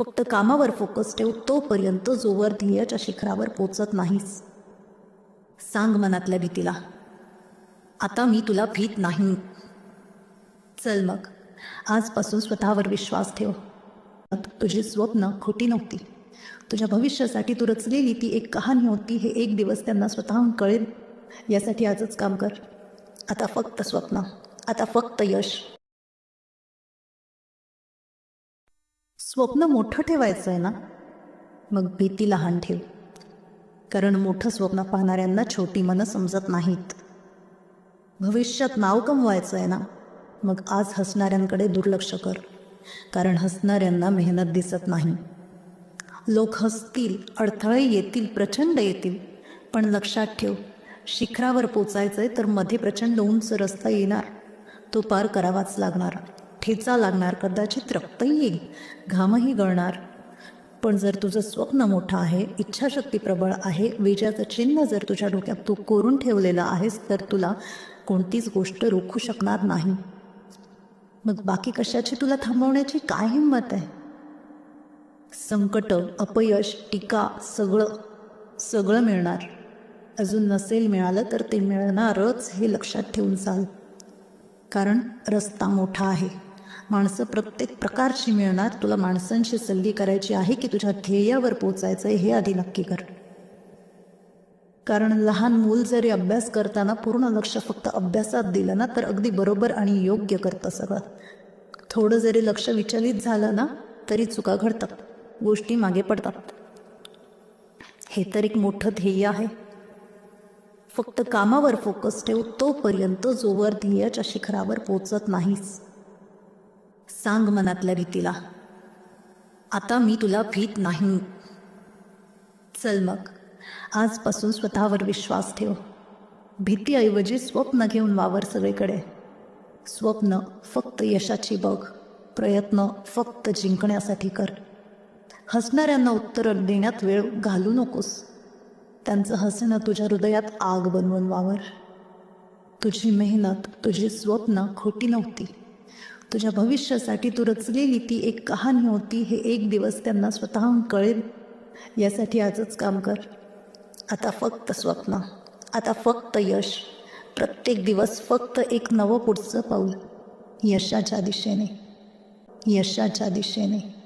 फक्त कामावर फोकस ठेव तोपर्यंत जोवर ध्येयाच्या शिखरावर पोचत नाहीस. सांग मनातल्या भीतीला आता मी तुला भीत नाही. चल मग आजपासून स्वतःवर विश्वास ठेव. तुझी स्वप्न खोटी नव्हती. तुझ्या भविष्यासाठी तू रचलेली ती एक कहाणी होती हे एक दिवस त्यांना स्वतःहून कळेल. यासाठी आजच काम कर. आता फक्त स्वप्न आता फक्त यश. स्वप्न मोठं ठेवायचं आहे ना? मग भीती लहान ठेव. कारण मोठं स्वप्न पाहणाऱ्यांना छोटी मनं समजत नाहीत. भविष्यात नाव कमवायचं आहे ना? मग आज हसणाऱ्यांकडे दुर्लक्ष कर. कारण हसणाऱ्यांना मेहनत दिसत नाही. लोक हसतील अडथळे येतील प्रचंड येतील. पण लक्षात ठेव शिखरावर पोचायचं आहे तर मध्ये प्रचंड उंच रस्ता येणार. तो पार करावाच लागणार. ठेचा लागणार कदाचित रक्तही येईल. घामही गळणार. पण जर तुझं स्वप्न मोठं आहे इच्छाशक्ती प्रबळ आहे विजयाचं चिन्ह जर तुझ्या डोक्यात तू कोरून ठेवलेलं आहेस तर तुला कोणतीच गोष्ट रोखू शकणार नाही. मग बाकी कशाची तुला थांबवण्याची काय हिंमत आहे? संकट अपयश टीका सगळं सगळं मिळणार. अजून नसेल मिळालं तर ते मिळणारच हे लक्षात ठेवून चाल. कारण रस्ता मोठा आहे. माणसं प्रत्येक प्रकारची मिळणार. तुला माणसांशी सल्ली करायची आहे की तुझ्या ध्येयावर पोचायचं आहे हे आधी नक्की कर. कारण लहान मूल जरी अभ्यास करताना पूर्ण लक्ष फक्त अभ्यासात दिलं ना तर अगदी बरोबर आणि योग्य करतं सगळं. थोडं जरी लक्ष विचलित झालं ना तरी चुका घडतात. गोष्टी मागे पडतात. हे तर एक मोठं ध्येय आहे. फक्त कामावर फोकस ठेव तोपर्यंत जोवर ध्येयाच्या शिखरावर पोचत नाहीस. सांग मनातल्या भीतीला. आता मी तुला भीत नाही. चल मग आजपासून स्वतःवर विश्वास ठेव. भीतीऐवजी स्वप्न घेऊन वावर सगळीकडे. स्वप्न फक्त यशाची बघ. प्रयत्न फक्त जिंकण्यासाठी कर. हसणाऱ्यांना उत्तर देण्यात वेळ घालू नकोस. त्यांचं हसणं तुझ्या हृदयात आग बनवून वावर. तुझी मेहनत तुझी स्वप्न खोटी नव्हती. तुझ्या भविष्यासाठी तू रचलेली ती एक कहाणी होती. हे एक दिवस त्यांना स्वतःहून कळेल. यासाठी आजच काम कर. आता फक्त स्वप्न आता फक्त यश. प्रत्येक दिवस फक्त एक नवं पुढचं पाऊल. यशाच्या दिशेने यशाच्या दिशेने.